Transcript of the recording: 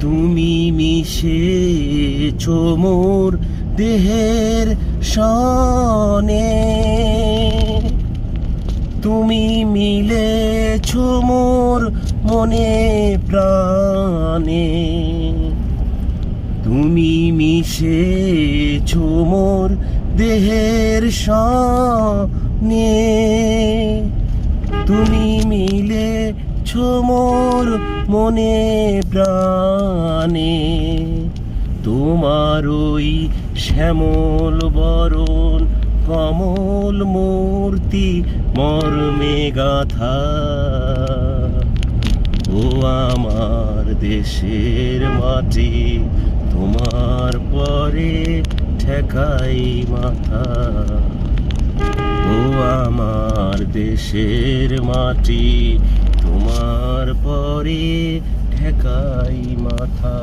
তুমি মিশে মোর দেহের সনে। তুমি মিলেছ মোর মনে প্রাণে। তুমি মিশেছ মোর দেহের সনে। তুমি মিলে মোর মনে প্রাণে। তোমার ওই শ্যামল বরণ, কমল মূর্তি, মর্মে গাথা। ও আমার দেশের মাটি, তোমার পরে ঠেকাই মাথা। ও আমার দেশের মাটি তোমার পরে ঠেকাই মাথা।